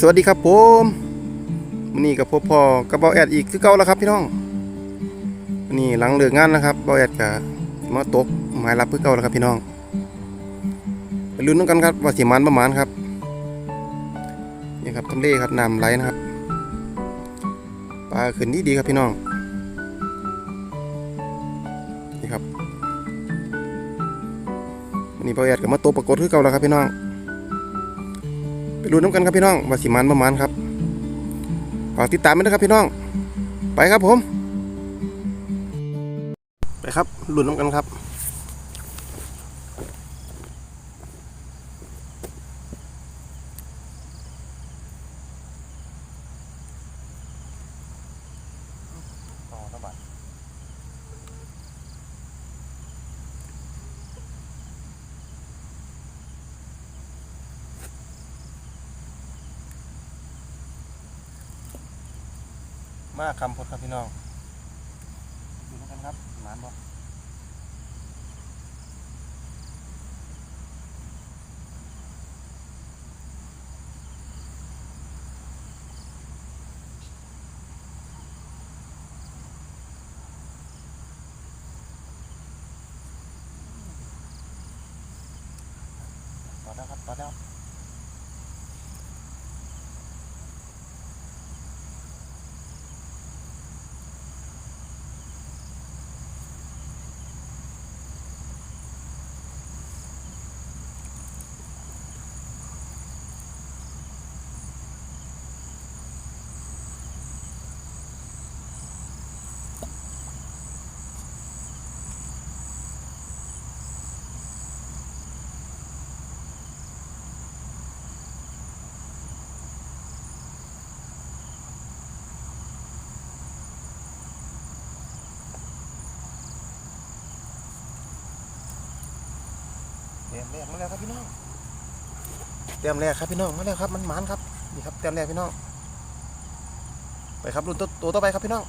สวัสดีครับผมวันนี้กับพ่อพ่อกับเบาแอดอีกคือเก่าแล้วครับพี่น้องวันนี้หลังเลิกงานนะครับเบาแอดกับมาตกหมายรับคือเก่าแล้วครับพี่น้องไปลุ้นนำกันครับว่าสิมันประมาณครับนี่ครับทำเลครับน้ำไหลนะครับปลาขึ้นดีดีครับพี่น้องนี่ครับวันนี้เบาแอดกับมาตกปรากฏคือเก่าแล้วครับพี่น้อง ไปดูน้ำกันครับพี่น้องว่าสิมันประมาณครับฝากติดตามด้วยนะครับพี่น้อง ไปครับผม ไปครับลุ้นน้ำกันครับ มาคำพดครับพี่น้องดูกันครับหมานบอกต่อแล้วครับต่อแล้ว ต็มแรกมาแล้วครับพี่น้องเต็มแรกครับพี่น้องมาแล้วครับมันหมานครับนี่ครับเต็มแรกพี่น้องไปครับรุ่นตัวต่อไปครับพี่น้อง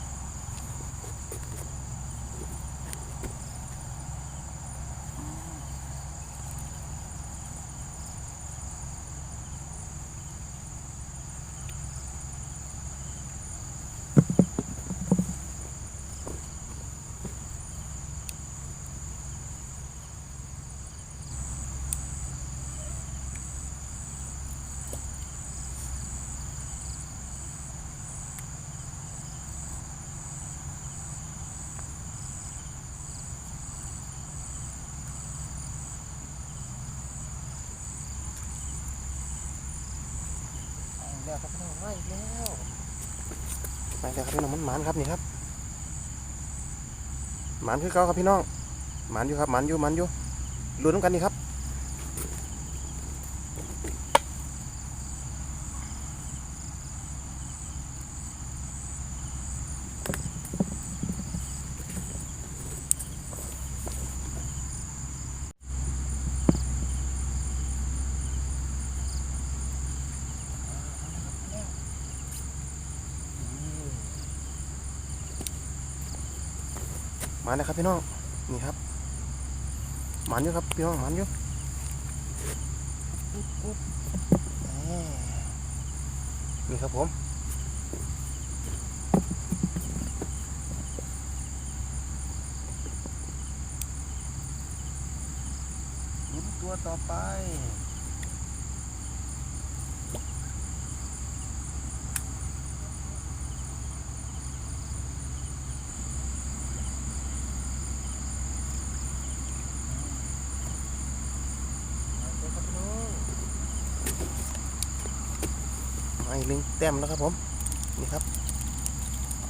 แล้วครับพี่น้องมาอีกแล้วมาแล้วครับพี่น้องมันหมานครับนี่ครับหมานคือเก่าครับพี่น้องหมานอยู่ครับหมานอยู่หมานอยู่ลุ้นน้ำกันนี่ครับ มาแล้วครับพี่น้อง นี่ครับหมันอยู่ครับพี่น้องหมันอยู่นี่ครับผมลุ้นตัวต่อไปมาเลยครับพี่น้อง มาอีกหนึ่งแต้มแล้วครับผมนี่ครับ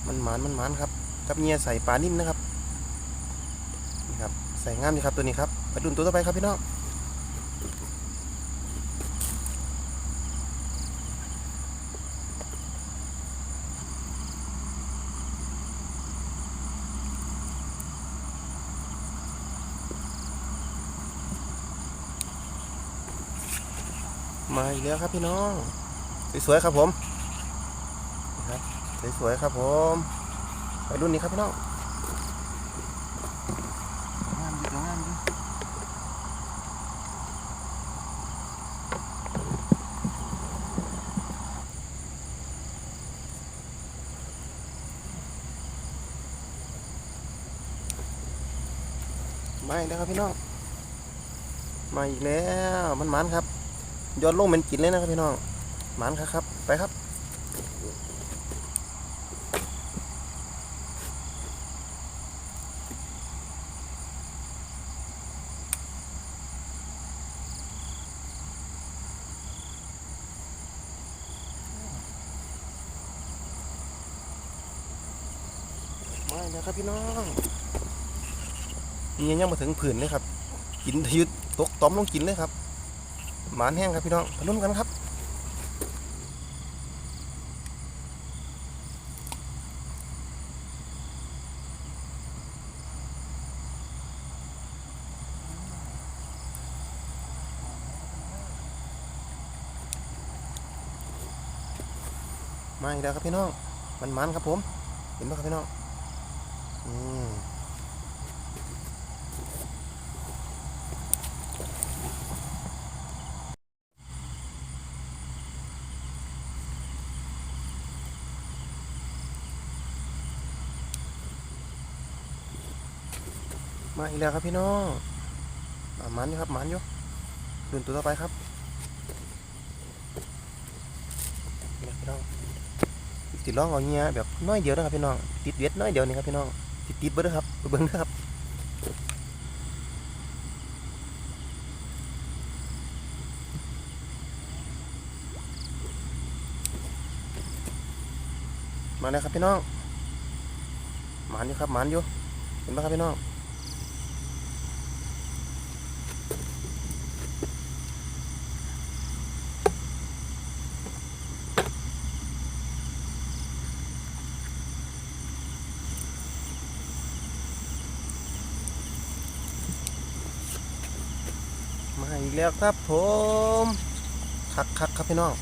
มันหมานมันหมานครับกับเงียใส่ปลานิ่มนะครับนี่ครับใส่งามดีครับตัวนี้ครับไปดุนตัวต่อไปครับพี่น้องมาอีกแล้วครับพี่น้อง สวยๆครับผมสวยๆครับผมไปรุ่นนี้ครับพี่น้องมามอีกแล้วครับพี่น้อง มาอีกแล้วมันมันครับย้อดลงเป็นกินเลยนะครับพี่น้อง มันครับครับ ไปครับมาแล้วครับพี่น้องนี่ยังมาถึงผืนเลยครับ กินทยุดตกต้อมลงกินเลยครับ หมานแห้งครับพี่น้องพนุ่นกันครับ มาอีกแล้วครับพี่น้อง มันมันครับผม เห็นไหมครับพี่น้อง อืมมาอีกแล้วครับพี่น้องมันอยู่ครับมันอยู่ดุนตัวต่อไปครับนี่พี่น้อง ติดล่องเอาเงี้ยแบบน้อยเดียวนะครับพี่น้อง ติดเวทน้อยเดียวนี่ครับพี่น้อง ติดติดเบิ้ลครับไปเบิ้งเด้อครับมาแล้วครับพี่น้องหมานอยู่ครับหมานอยู่เห็นไหมครับพี่น้อง แล้วครับผมคักคักครับพี่น้อง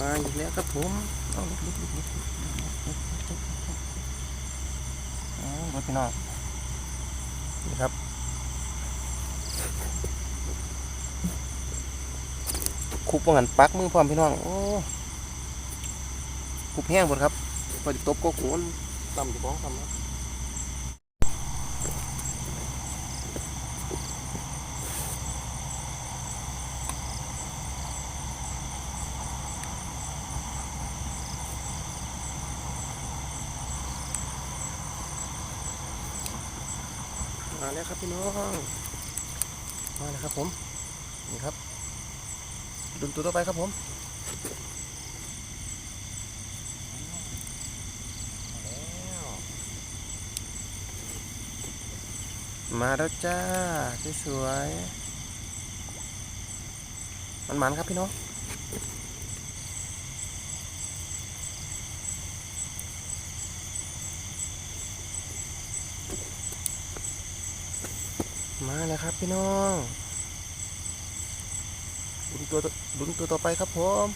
มาอีกแล้วครับผมโอ้ลุกลุกลุกลุกพี่น้องนี่ครับคุบว่างันปักมือพร้อมพี่น้อง โอ้คุบแห้งหมดครับ พอจะตบก็โขนตำจะบ้องตำนะมาแล้วครับพี่น้อง มาแล้วครับผม นี่ครับดุนตัวต่อไปครับผม มาแล้วจ้าสวยมันมันครับพี่น้องมาแล้วครับพี่น้องดุนตัวต่อดุนตัวต่อไปครับผม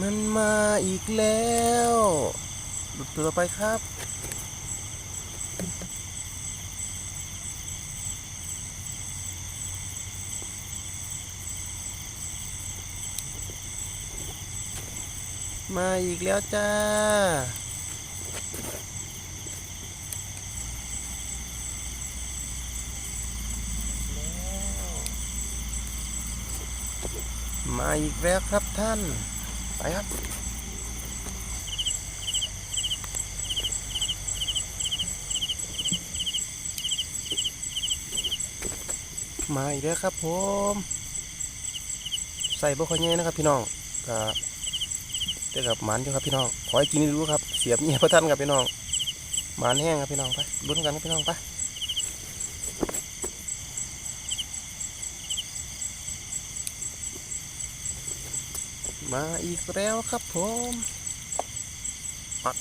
มันมาอีกแล้วดุนตัวต่อไปครับ มาอีกแล้วจ้ามาอีกแล้วครับท่าน ไปครับมาอีกแล้วครับผม ใส่บ่ค่อยแย่นะครับพี่น้องก็เดี๋ยวกับหมันอยู่ครับพี่น้อง ขอให้กินรู้ครับ เสียบเงี้ยพระท่านครับพี่น้องหมันแห้งครับพี่น้องไปลุ้นกันครับพี่น้องไป มาอีกแล้วครับผมปัก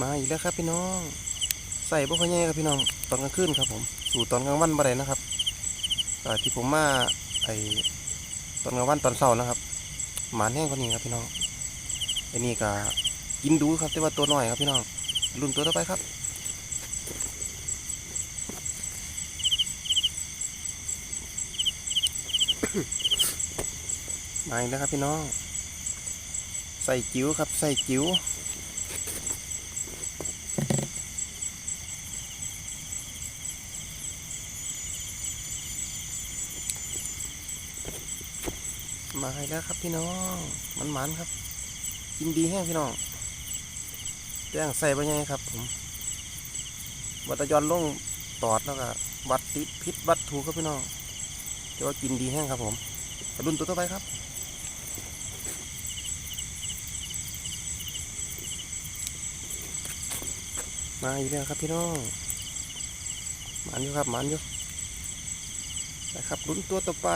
มาอีกแล้วครับพี่น้อง ใส่พวกขยง่ายครับพี่น้องตอนกลางคืนครับผม สู่ตอนกลางวันบ่ได้นะครับที่ผมมาไอตอนกลางวันตอนเช้านะครับ หมาแห้งกว่านี้ครับพี่น้องไอนี่ก็กินดูครับแต่ว่าตัวน้อยครับพี่น้อง รุ่นตัวต่อไปครับ มาอีกแล้วครับพี่น้อง ใส่จิ๋วครับ ใส่จิ๋วมาอีกแล้วครับพี่น้อง มันหมันครับ กินดีแห้งพี่น้อง แจ้งใส่ไปยังไงครับผมวัตยอนลงตอดแล้วก็วัดติดพิษวัดถูครับพี่น้องแต่ว่ากินดีแห้งครับผมกระดุนตัวต่อไปครับมาอีกแล้วครับพี่น้องหมันอยู่ครับหมันอยู่นะครับลุ้นตัวต่อไป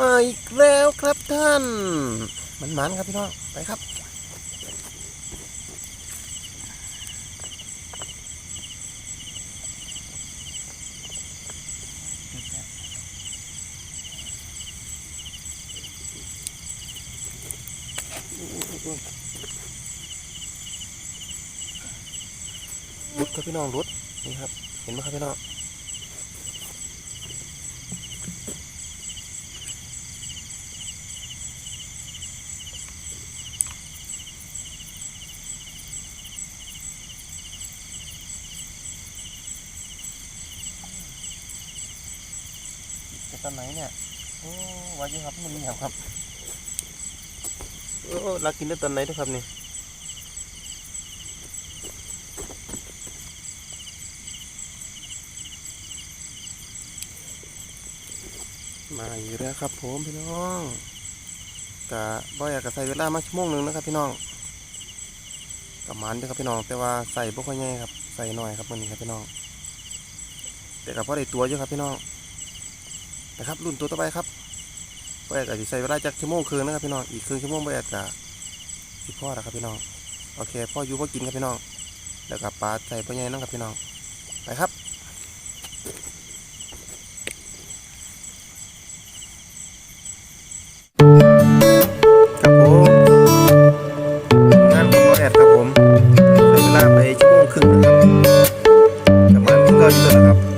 มาอีกแล้วครับท่าน มันหมันครับพี่น้อง ไปครับรุดครับพี่น้องรุดนี่ครับ เห็นไหมครับพี่น้องจะตอนไหนเนี่ย โอ้ วาอยุครับมันมีครับครับโอ้รักกินได้ตอนไหนด้วยครับนี่มาอยู่แล้วครับผมพี่น้องกะบ่อยากจะใส่เวลามาชั่วโมงหนึ่งนะครับ พี่น้องกับมันด้วยครับพี่น้อง แต่ว่าใส่บ่ค่อยง่ายครับ ใส่หน่อยครับวันนี้ครับพี่น้อง แต่กับพ่อได้ตัวอยู่ครับพี่น้องนะครับรุ่นตัวต่อไปครับ บ่อยากจะใส่เวลาจากชั่วโมงครึ่งนะครับพี่น้องอีกครึ่งชั่วโมงบ่อยากจะสิพ่อแล้วครับพี่น้องโอเคพ่ออยู่พ่อกินครับพี่น้องแล้วกับปลาใส่พ่อใหญ่น้องครับพี่น้องไปครับครับผมงานของแอดครับผมใช้เวลาไปชั่วโมงครึ่งนะครับกลับมาที่ก็อยู่แล้วนะครับ